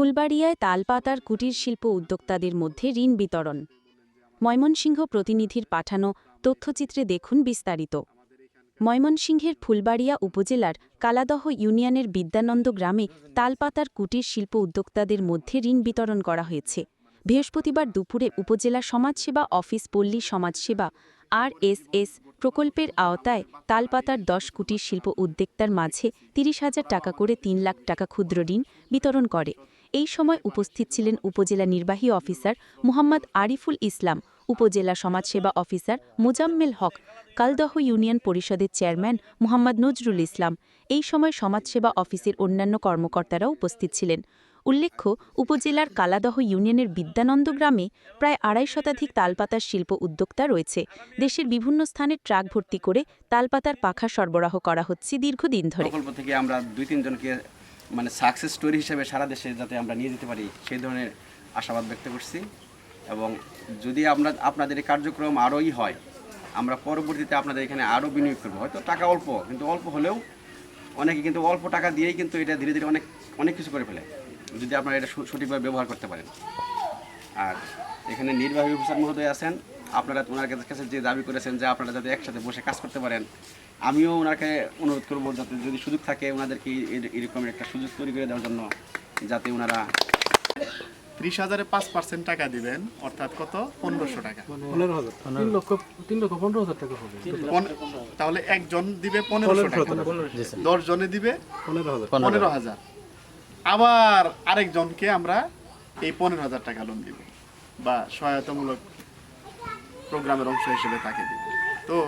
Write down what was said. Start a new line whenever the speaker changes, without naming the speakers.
ফুলবাড়িয়ায় তালপাতার কুটির শিল্প উদ্যোক্তাদের মধ্যে ঋণ বিতরণ। ময়মনসিংহ প্রতিনিধির পাঠানো তথ্যচিত্রে দেখুন বিস্তারিত। ময়মনসিংহের ফুলবাড়িয়া উপজেলার কালাদহ ইউনিয়নের বিদ্যানন্দ গ্রামে তালপাতার কুটির শিল্প উদ্যোক্তাদের মধ্যে ঋণ বিতরণ করা হয়েছে। বৃহস্পতিবার দুপুরে উপজেলা সমাজসেবা অফিস পল্লী সমাজসেবা আর এস প্রকল্পের আওতায় তালপাতার দশ কুটির শিল্প উদ্যোক্তার মাঝে তিরিশ হাজার টাকা করে তিন লাখ টাকা ক্ষুদ্র ঋণ বিতরণ করে। এই সময় উপস্থিত ছিলেন উপজেলা নির্বাহী অফিসার মোহাম্মদ আরিফুল ইসলাম, উপজেলা সমাজসেবা অফিসার মোজাম্মেল হক, কালদহ ইউনিয়ন পরিষদের চেয়ারম্যান মোহাম্মদ নজরুল ইসলাম। এই সময় সমাজসেবা অফিসের অন্যান্য কর্মকর্তারাও উপস্থিত ছিলেন। উল্লেখ্য, উপজেলার কালাদহ ইউনিয়নের বিদ্যানন্দ গ্রামে প্রায় আড়াই শতাধিক তালপাতার শিল্প উদ্যোক্তা রয়েছে। দেশের বিভিন্ন স্থানে ট্রাক ভর্তি করে তালপাতার পাখা সরবরাহ করা হচ্ছে দীর্ঘদিন ধরে।
থেকে আমরা দুই তিনজনকে মানে সাকসেস স্টোরি হিসেবে সারা দেশে যাতে আমরা নিয়ে যেতে পারি, সেই ধরনের আশাবাদ ব্যক্ত করছি। এবং যদি আমরা, আপনাদের এই কার্যক্রম আরোই হয়, আমরা পরবর্তীতে আপনাদের এখানে আরও বিনিয়োগ করব। হয়তো টাকা অল্প, কিন্তু অল্প হলেও অনেকে কিন্তু অল্প টাকা দিয়েই কিন্তু এটা ধীরে ধীরে অনেক অনেক কিছু করে ফেলে, যদি আপনারা এটা সঠিকভাবে ব্যবহার করতে পারেন। আর এখানে নির্বাহী অফিসার মহোদয় আছেন। আপনারা ওনার কাছে- কাছে যে দাবি করেছেন যে আপনারা যাতে একসাথে বসে কাজ করতে পারেন আমিও ওনাকে অনুরোধ করব যাতে যদি সুযোগ থাকে ওনাদেরকে এরকম একটা সুযোগ তৈরি করে দেওয়ার জন্য যাতে ওনারা
ত্রিশ হাজারে পাঁচ পার্সেন্ট টাকা দিবেন অর্থাৎ কত? পনেরোশো টাকা।
পনেরো হাজার। তিন লক্ষ তিন লক্ষ পনেরো হাজার টাকা হবে।
তাহলে একজন দিবে পনেরোশো টাকা। দশ জনে দিবে
পনেরো হাজার।
পনেরো। হাজার। আবার আরেকজনকে আমরা এই পনেরো হাজার টাকা লোন দিব বা সহায়তামূলক প্রোগ্রামের অংশ হিসেবে তাকে দিব। তো